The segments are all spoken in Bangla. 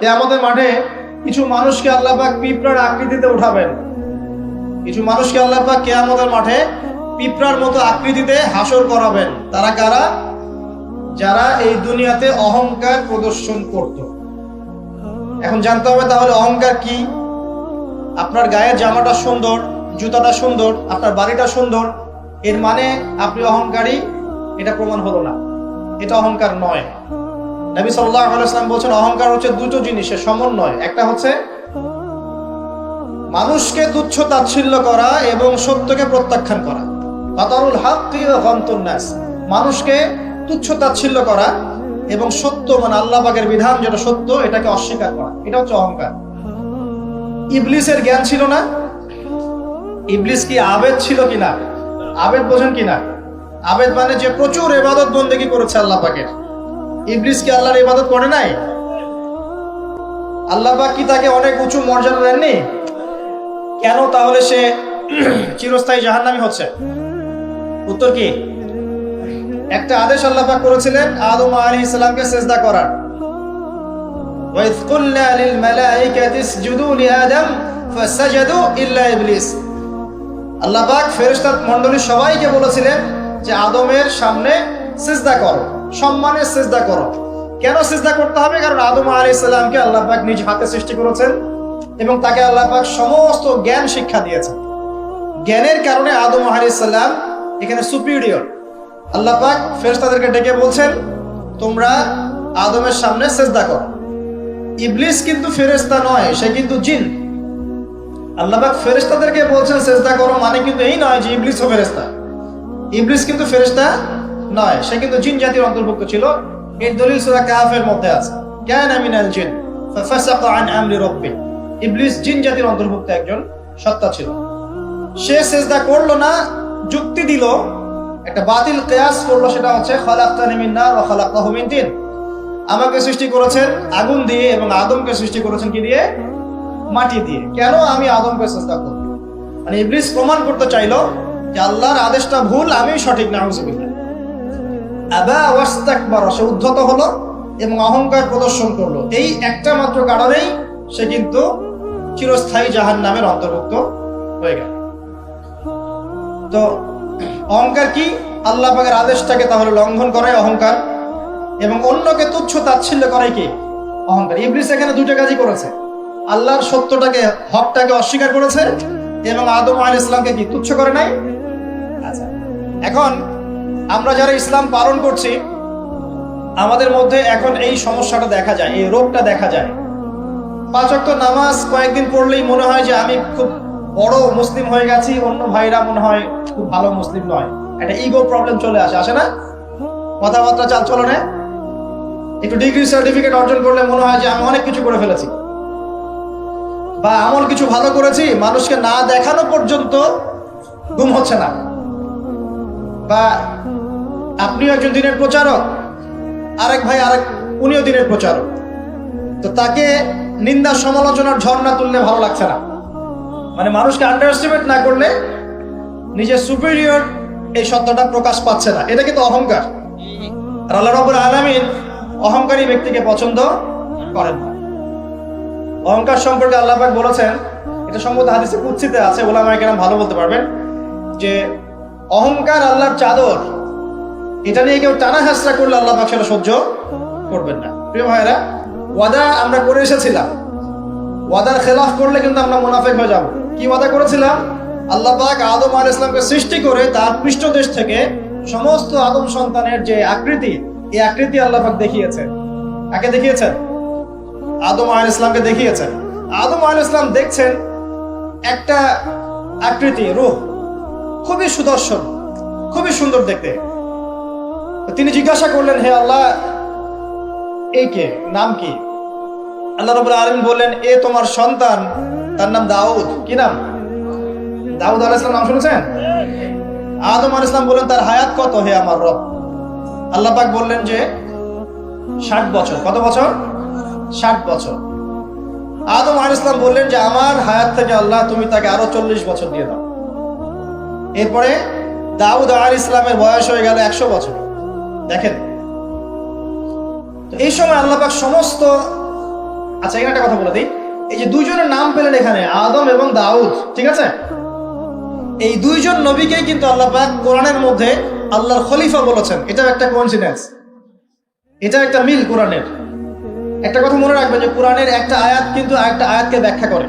কেয়ামতের মাঠে কিছু মানুষকে আল্লাহ পাক পিঁপড়ার আকৃতিতে উঠাবেন। কিছু মানুষকে আল্লাহ পাক কেয়ামতের মাঠে পিঁপড়ার মতো আকৃতিতে হাসর করাবেন। তারা কারা? যারা এই দুনিয়াতে অহংকার প্রদর্শন করত। এখন জানতে হবে তাহলে অহংকার কি? আপনার গায়ের জামাটা সুন্দর, জুতাটা সুন্দর, আপনার বাড়িটা সুন্দর, এর মানে আপনি অহংকারী? এটা প্রমাণ হলো না। এটা অহংকার নয়। নবী সাল্লাহ আলাইসলাম বলছেন, অহংকার হচ্ছে দুটো জিনিসের সমন্বয়। একটা হচ্ছে মানুষকে তুচ্ছ তাচ্ছিল্য করা এবং সত্যকে প্রত্যাখ্যান করা। বাতারুল হাক্কি ও গন্তন্যাস মানুষকে তুচ্ছ তাচ্ছিল্য করা এবং সত্য মানে আল্লাহ পাকের বিধান যেটা সত্য, এটাকে অস্বীকার করা। এটা হচ্ছে অহংকার। ইবলিসের জ্ঞান ছিল না? ইবলিস কি আবেদ ছিল কিনা? আবেদ বোঝেন কিনা? আবেদ মানে যে প্রচুর এবাদত বন্দেগি করেছে আল্লাহ পাকের। ইবলিস কি আল্লাহর ইবাদত করে নাই আল্লাহ পাক কি তাকে অনেক উঁচু মর্যাদা দেননি কেন তাহলে সে চিরস্থায়ী জাহান্নামী হচ্ছে উত্তর কি একটা আদেশ আল্লাহ পাক করেছিলেন আদম আলাইহিস সালামকে সেজদা করার وإذ قلنا للملائكة اسجدوا لآدم فسجدوا إلا إبليس আল্লাহ পাক ফেরেশতা মণ্ডলী সবাইকে বলেছিলেন যে আদমের সামনে সিজদা করো সম্মানের সিজদা করো। কেন সিজদা করতে হবে? কারণ আদম আলাইহিস সালামকে আল্লাহ পাক নিজ হাতে সৃষ্টি করেছেন এবং তাকে আল্লাহ পাক সমস্ত জ্ঞান শিক্ষা দিয়েছেন। জ্ঞানের কারণে আদম আলাইহিস সালাম এখানে সুপিরিয়র আল্লাহ পাক ফেরেশতাদেরকে ডেকে বলছেন, তোমরা আদমের সামনে সেজদা করো। ইবলিস কিন্তু ফেরেশতা নয়, সে কিন্তু জিন। আল্লাহ পাক ফেরেশতাদেরকে বলছেন, সেজদা করো মানে কিন্তু এই নয় যে ইবলিস ও ফেরেশতা। ইবলিস কিন্তু ফেরেশতা নয়, সে কিন্তু জিন জাতির অন্তর্ভুক্ত ছিল। এই দলিল সূরা কাহাফের মধ্যে আছে। কানা মিনাল জিন, ফাফাসাকা আন আমরি রাব্বি ইবলিস জিন জাতির অন্তর্ভুক্ত একজন সত্তা ছিল। সে সেজদা করল না, যুক্তি দিল। একটা বাতিল কেয়াস করল, সেটা হচ্ছে, খালাক্তানি মিন নার ওয়া খালাক্তাহু মিন তিন আমাকে সৃষ্টি করেছেন আগুন দিয়ে এবং আদমকে সৃষ্টি করেছেন কি দিয়ে? মাটি দিয়ে। কেন আমি আদমকে চেষ্টা করব? মানে ইবলিস প্রমাণ করতে চাইলো যে আল্লাহর আদেশটা ভুল, আমি সঠিক না ওয়াস্তাকবার সে উদ্ধত হলো এবং অহংকার প্রদর্শন করল। এই একটা মাত্র কারণেই সে কিন্তু চিরস্থায়ী জাহান নামের অন্তর্ভুক্ত হয়ে গেল। তো অহংকার কি? আল্লাহ পাকের আদেশটাকে তাহলে লঙ্ঘন করাই অহংকার এবং অন্যকে তুচ্ছ তাচ্ছিল্য করাই কি? অহংকার। ইবলিস এখানে দুটো কাজই করেছে। আল্লাহর সত্যটাকে, হকটাকে অস্বীকার করেছে এবং আদম আল ইসলামকে কি? তুচ্ছ করে নাই? আচ্ছা। এখন আমরা যারা ইসলাম পালন করছি, আমাদের মধ্যে এখন এই সমস্যাটা দেখা যায়, এই রোগটা দেখা যায়। পাঁচ ওয়াক্ত নামাজ কয়েকদিন পড়লেই মনে হয় যে আমি খুব বড় মুসলিম হয়ে গেছি, অন্য ভাইরা মনে হয় খুব ভালো মুসলিম নয়। একটা ইগো প্রবলেম চলে আসে আসে না? কথাবার্তা চাল চলনে একটু ডিগ্রি সার্টিফিকেট অর্জন করলে মনে হয় যে আমি অনেক কিছু করে ফেলেছি। বা আমল কিছু ভালো করেছি, মানুষকে না দেখানো পর্যন্ত গুম হচ্ছে না। বা আপনিও একজন দিনের প্রচারক। আরেক ভাই, আরেক, উনিও দিনের প্রচারক। তো তাকে নিন্দা, সমালোচনার ঝর্ণা তুললে ভালো লাগছে না। মানে মানুষকে আন্ডার এস্টিমেট না করলে নিজের সুপিরিয়র এই সত্যটা প্রকাশ পাচ্ছে না। এটা কিন্তু অহংকার। আর আল্লাহ রবুল আলমিন অহংকারী ব্যক্তিকে পছন্দ করেন না। অহংকার সম্পর্কে আল্লাহফাক বলেছেন, এটা সম্ভবত হাদিসে কুচ্ছিতে আছে ওলামা কেরাম ভালো বলতে পারবেন, যে অহংকার আল্লাহর চাদর এটা নিয়ে কেউ টানা হাসরা করলে আল্লাহ পাক সেটা সহ্য করবেন না। প্রিয় ভাইরা ওয়াদা আমরা করে এসেছিলাম। ওয়াদার খেলাফ করলে কিন্তু আমরা মুনাফেক হয়ে যাব। কি ওয়াদা করেছিলাম? আল্লাহ পাক আদম আল ইসলামকে সৃষ্টি করে তার পৃষ্ঠদেশ থেকে সমস্ত আদম সন্তানের যে আকৃতি, এই আকৃতি আল্লাহ পাক দেখিয়েছেন। কাকে দেখিয়েছেন? আদম আল ইসলামকে দেখিয়েছেন। আদম আল ইসলাম দেখছেন একটা আকৃতি, রূপ। খুবই সুদর্শন, খুবই সুন্দর দেখতে। তিনি জিজ্ঞাসা করলেন, হে আল্লাহ, এই কে? নাম কি? আল্লাহ রবুল আলম বললেন, এ তোমার সন্তান, তার নাম দাউদ। কি নাম? দাউদ আলাহ ইসলাম নাম শুনেছেন? আদম আল ইসলাম বললেন, তার হায়াত কত হে আমার রব? আল্লাহ পাক বললেন যে, ষাট বছর। কত বছর? ষাট বছর। আদম আল ইসলাম বললেন যে, আমার হায়াত থেকে আল্লাহ, তুমি তাকে আরও চল্লিশ বছর দিয়ে দাও। এরপরে দাউদ আল ইসলামের বয়স হয়ে গেল একশো বছর। দেখেন, এই সময় আল্লাপাক সমস্ত আচ্ছা এখানে একটা কথা বলে দিই। এই যে দুইজনের নাম পেলেন এখানে, আদম এবং দাউদ, ঠিক আছে? এই দুইজন নবীকেই কিন্তু আল্লাহ কোরআনের মধ্যে আল্লাহর খলিফা বলেছেন। এটাও একটা কোইন্সিডেন্স এটা একটা মিল কোরআনের। একটা কথা মনে রাখবেন যে কোরআনের একটা আয়াত কিন্তু আরেকটা আয়াতকে ব্যাখ্যা করে।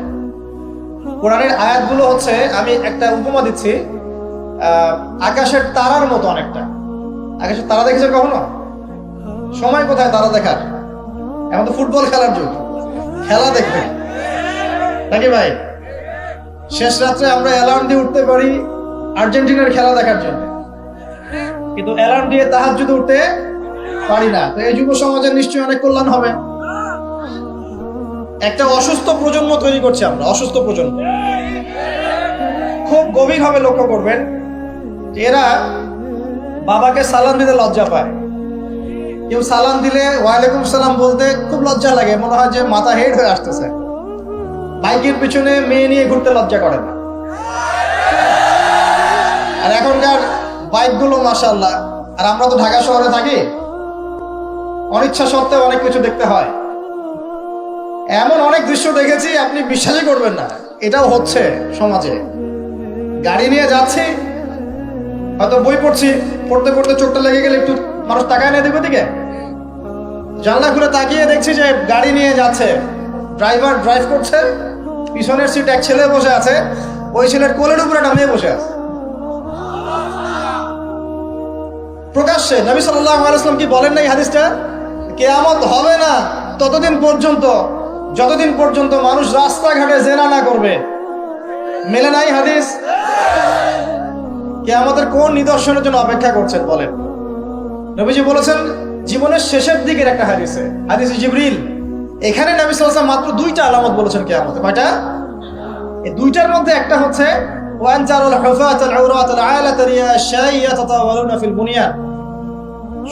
কোরআনের আয়াতগুলো হচ্ছে, আমি একটা উপমা দিচ্ছি আকাশের তারার মতো অনেকটা। আকাশের তারা দেখেছে কখনো? সময় কোথায় তারা দেখার? এখন তো ফুটবল খেলার যুগ। খেলা দেখবে। নাকি ভাই? শেষ রাত্রে আমরা অ্যালার্ম দিয়ে উঠতে পারি আর্জেন্টিনার খেলা দেখার জন্য। কিন্তু অ্যালার্ম দিয়ে তাহার যদি উঠতে পারি না। তো এই যুব সমাজের নিশ্চয়ই অনেক কল্যাণ হবে। একটা অসুস্থ প্রজন্ম তৈরি করছি আমরা, অসুস্থ প্রজন্ম। খুব গভীরভাবে লক্ষ্য করবেন এরা বাবাকে সালাম দিতে লজ্জা পায়। কেউ সালাম দিলে ওয়ালাইকুম সালাম বলতে খুব লজ্জা লাগে, মনে হয় যে মাথা হেড হয়ে আসতেছে। বাইকের পিছনে মেয়ে নিয়ে ঘুরতে লজ্জা করে না। আর এখনকার বাইকগুলো মাসাল্লাহ আর আমরা তো ঢাকা শহরে থাকি, অনিচ্ছা সত্ত্বেও অনেক কিছু দেখতে হয়। এমন অনেক দৃশ্য দেখেছি, আপনি বিশ্বাসই করবেন না। এটাও হচ্ছে সমাজে। গাড়ি নিয়ে যাচ্ছি হয়তো বই পড়ছি, পড়তে পড়তে চোখটা লেগে গেলে একটু মানুষ তাকায় না দিকে দিকে। জানলা খুলে তাকিয়ে দেখছি যে গাড়ি নিয়ে যাচ্ছে। ড্রাইভার ড্রাইভ করছে। পিছনের সিট এক ছেলে বসে আছে। ওই ছেলের কোলের উপরে নামিয়ে বসে আছে। প্রকাশ্যে নবী আলাইসলাম কি বলেন নাই হাদিসটা? কেয়ামত হবে না, ততদিন পর্যন্ত, যতদিন পর্যন্ত মানুষ রাস্তাঘাটে জেনা না করবে। মেলে নাই হাদিস? কেয়ামতের কোন নিদর্শনের জন্য অপেক্ষা করছেন বলেন? নবীজি বলেছেন, জীবনের শেষের দিকের একটা হাদিসে হাদিসে জিবরিল, এখানে নবী সাল্লাল্লাহু মাত্র দুইটা আলামত বলেছেন কেয়ামতে। কয়টা? এই দুইটার মধ্যে একটা হচ্ছে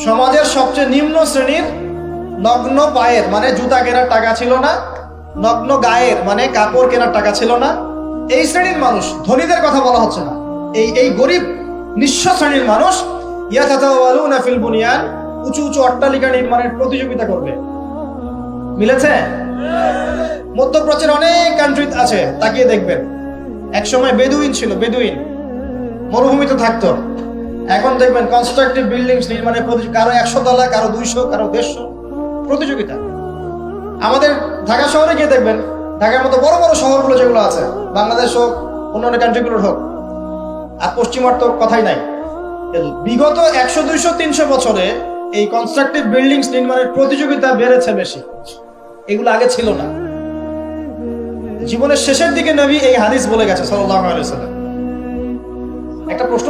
সমাজের সবচেয়ে নিম্ন শ্রেণির নগ্ন পায়ের মানে জুতা কেনার টাকা ছিল না, নগ্ন গায়ের মানে কাপড় কেনার টাকা ছিল না, এই শ্রেণির মানুষ, ধনীদের কথা বলা হচ্ছে না। এই এই গরিব নিঃস্ব শ্রেণির মানুষ ফিল বুনিয়ান, উঁচু উঁচু অট্টালিকা নির্মাণের প্রতিযোগিতা করবে। মিলেছে? মধ্যপ্রাচ্যের অনেক কান্ট্রি আছে, তাকিয়ে দেখবেন। এক সময় বেদুইন ছিল, বেদুইন। মরুভূমিতে থাকতো। এখন দেখবেন কনস্ট্রাকটিভ বিল্ডিংস নির্মাণের কারও একশো তলা, কারও দুইশো, কারও দেড়শো প্রতিযোগিতা। আমাদের ঢাকা শহরে গিয়ে দেখবেন, ঢাকার মতো বড় বড় শহরগুলো যেগুলো আছে, বাংলাদেশ হোক, অন্যান্য কান্ট্রিগুলোর হোক আর পশ্চিমার তো কথাই নাই। বিগত একশো, দুইশো, তিনশো বছরে এই কনস্ট্রাকটিভ বিল্ডিংস নির্মাণের প্রতিযোগিতা বেড়েছে বেশি। এগুলো আগে ছিল না। জীবনের শেষের দিকে নবী এই হাদিস বলে গেছে সাল্লাম একটা প্রশ্ন,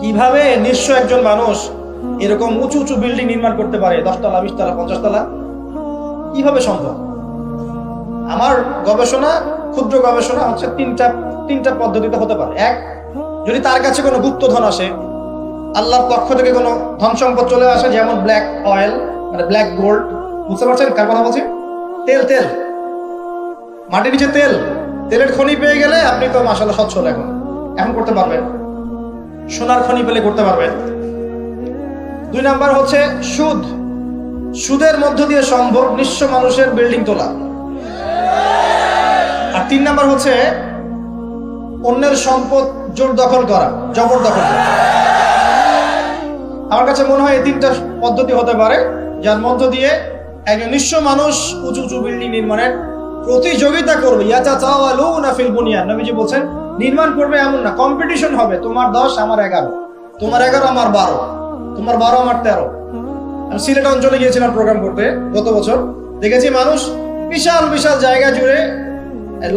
কীভাবে নিঃস্ব একজন মানুষ এরকম উঁচু উঁচু বিল্ডিং নির্মাণ করতে পারে, দশতলা, বিশতলা, পঞ্চাশতলা? কীভাবে সম্ভব? আমার গবেষণা, ক্ষুদ্র গবেষণা হচ্ছে তিনটা তিনটা পদ্ধতিতে হতে পারে। এক যদি তার কাছে কোনো গুপ্তধন আসে, আল্লাহর পক্ষ থেকে কোনো ধন সম্পদ চলে আসে, যেমন ব্ল্যাক অয়েল মানে ব্ল্যাক গোল্ড বুঝতে পারছেন? কার কথা বলছি? তেল তেল। মাটির নিচে তেল। তেলের খনি পেয়ে গেলে আপনি তো মাসাল্লাহ সচ্ছল এখন এখন করতে পারবেন। সোনার খনি পেলে করতে পারবেন। দুই নাম্বার হচ্ছে সুদ। সুদের মধ্য দিয়ে সম্ভব নিঃস্ব মানুষের বিল্ডিং তোলা। আর তিন নাম্বার হচ্ছে অন্যের সম্পদ জোর দখল করা জবরদখল করা। আমার কাছে মনে হয় এই তিনটা পদ্ধতি হতে পারে, যার মধ্য দিয়ে একজন নিঃস্ব মানুষ উঁচু উঁচু বিল্ডিং নির্মাণের প্রতিযোগিতা করবে। ইয়াচা চাওয়ালু না ফিল বুনিয়ান নবীজি বলছেন, নির্মাণ করবে এমন না কম্পিটিশন হবে। তোমার দশ, আমার এগারো। তোমার এগারো, আমার বারো। তোমার বারো, আমার তেরো। আমি সিলেট অঞ্চলে গিয়েছিলাম প্রোগ্রাম করতে গত বছর। দেখেছি মানুষ বিশাল বিশাল জায়গা জুড়ে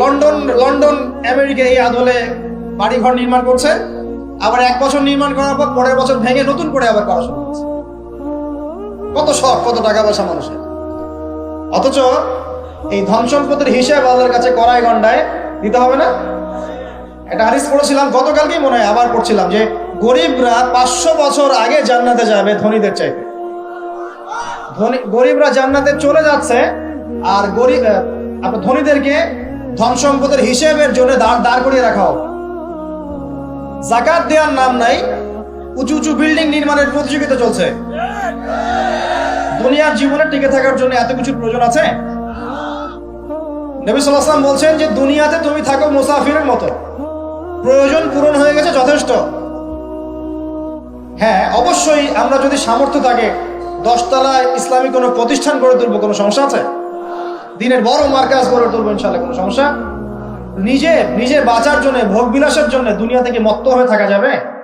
লন্ডন লন্ডন, আমেরিকা এই আদলে বাড়িঘর নির্মাণ করছে, আবার এক বছর নির্মাণ করার পর পরের বছর ভেঙে নতুন করে আবার করা শুরু করছে। কত শখ, কত টাকা পয়সা মানুষের। অথচ এই ধন সম্পদের হিসাব আল্লাহর কাছে করায় গন্ডায় দিতে হবে না। একটা হাদিস পড়েছিলাম, গতকালকেই মনে হয় আবার পড়ছিলাম যে, গরিবরা পাঁচশো বছর আগে জান্নাতে যাবে ধনীদের চাইতে। ধনী, গরিবরা জান্নাতে চলে যাচ্ছে আর গরিব আপনার ধনীদেরকে ধন সম্পদের হিসেবের জন্য দাঁড় দাঁড় করিয়ে রাখা হবে। জাকাত দেওয়ার নাম নাই, উঁচু উঁচু বিল্ডিং নির্মাণের প্রতিযোগিতা চলছে। দুনিয়ার জীবনে টিকে থাকার জন্য এত কিছুর প্রয়োজন আছে? নবী সাল্লাহ আসলাম বলছেন যে, দুনিয়াতে তুমি থাকো মুসাফিরের মতো। প্রয়োজন পূরণ হয়ে গেছে যথেষ্ট। হ্যাঁ অবশ্যই আমরা যদি সামর্থ্য থাকে, দশতলায় ইসলামী কোনো প্রতিষ্ঠান গড়ে তুলবো কোনো সমস্যা আছে? দিনের বড় মার্কাজ গড়ে তুলবো ইনশাল্লাহ কোনো সমস্যা নিজে নিজে বাঁচার জন্য ভোগ বিলাসের জন্য দুনিয়া থেকে মত্ত হয়ে থাকা যাবে?